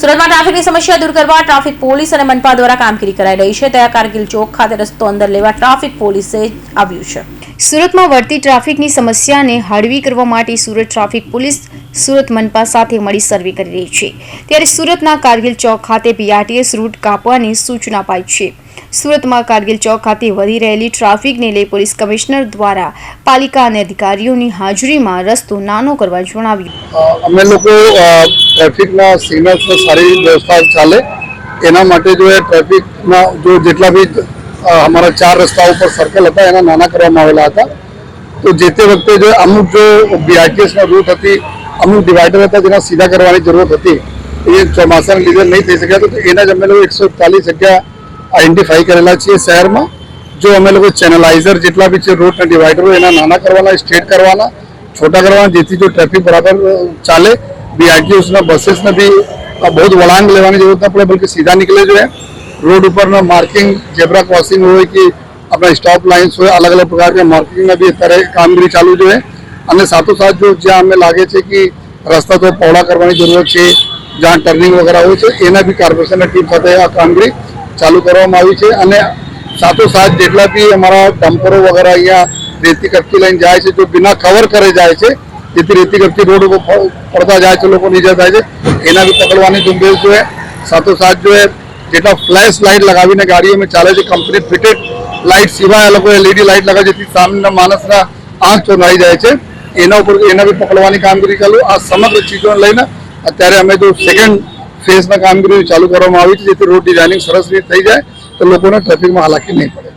સુરતમાં ટ્રાફિકની સમસ્યા દૂર કરવા ટ્રાફિક પોલીસ અને મનપા દ્વારા કામગીરી કરાઈ રહી છે. ત્યાં કારગિલ ચોક ખાતે રસ્તો અંદર લેવા ટ્રાફિક પોલીસે આવ્યું છે. સુરતમાં વધતી ટ્રાફિકની સમસ્યાને હળવી કરવા માટે સુરત ટ્રાફિક પોલીસ સુરત મનપા સાથે મળી સર્વે કરી રહી છે. ત્યારે સુરતના કારગિલ ચોક ખાતે બીઆરટીએસ રૂટ કાપવાની સૂચના અપાઈ છે. સુરતમાં કારગિલ ચોક ખાતે વધી રહેલી ટ્રાફિકને લઈ પોલીસ કમિશનર દ્વારા પાલિકા અને અધિકારીઓની હાજરીમાં રસ્તો નાનો કરવા જણાવ્યું. અમે લોકો ટ્રાફિકના સિગ્નલ્સનો સારી વ્યવસ્થા ચાલે. એના માટે જો એ ટ્રાફિકના જો જેટલા બી અમારા ચાર રસ્તા ઉપર સર્કલ હતા, એના નાના કરવામાં આવેલા હતા. તો જે તે વખતે જો અમુક જો બીઆરટીએસનો રૂટ હતી, અમુક ડિવાઈડર હતા જેના સીધા કરવાની જરૂરત હતી, એ ચોમાસાના લીધે નહીં થઈ શક્યા તો એના જ અમે લોકો એકસો એકતાલીસ જગ્યા આઈડેન્ટિફાઈ કરેલા છીએ શહેરમાં. જો અમે લોકો ચેનલાઇઝર જેટલા બી છે રોડના ડિવાઈડરો એના નાના કરવાના સ્ટ્રેટ કરવાના, છોટા કરવાના, જેથી જો ટ્રાફિક બરાબર ચાલે બીઆરટીઓસના બસીસને બી બહુ જ વળાંક લેવાની જરૂરત ના પડે, બલકે સીધા નીકળે જોઈએ રોડ ઉપરના માર્કિંગ ઝેબ્રા ક્રોસિંગ હોય કે આપણા સ્ટોપ લાઇન્સ હોય, અલગ અલગ પ્રકારના માર્કિંગના બી અત્યારે કામગીરી ચાલુ જોઈએ અને સાથોસાથ જો જ્યાં અમે લાગે છે કે રસ્તા તો પહોળા કરવાની જરૂરત છે, જ્યાં ટર્નિંગ વગેરે હોય છે, એના બી કોર્પોરેશનના ટીમ સાથે આ કામગીરી ચાલુ કરવામાં આવી છે અને સાથોસાથ જેટલા બી અમારા ડમ્પરો વગેરે અહીંયા રેતી કટકી લઈને જાય છે, જો બિના કવર કરે જાય છે, જેથી રેતી કટકી રોડ ઉપર પડતા જાય છે લોકો ઈજા થાય છે, એના બી પકડવાની ઝુંબેશ જોઈએ સાથોસાથ જોઈએ જેટલા ફ્લેશ લાઇટ લગાવીને ગાડીઓમાં ચાલે છે કંપની ફિટેડ લાઇટ સિવાય લોકો એલઈડી લાઇટ લગાવે જેથી સામેના માણસના આંખ ચોંધાઈ જાય છે, એના ઉપર, એના બી પકડવાની કામગીરી ચાલુ, આ સમગ્ર ચીજોને લઈને અત્યારે અમે જો સેકન્ડ ફેઝના કામગીરી ચાલુ કરવામાં આવી છે, જેથી રોડ ડિઝાઇનિંગ સરસ રીતે થઈ જાય, તો લોકોને ટ્રાફિકમાં હાલાકી નહીં પડે.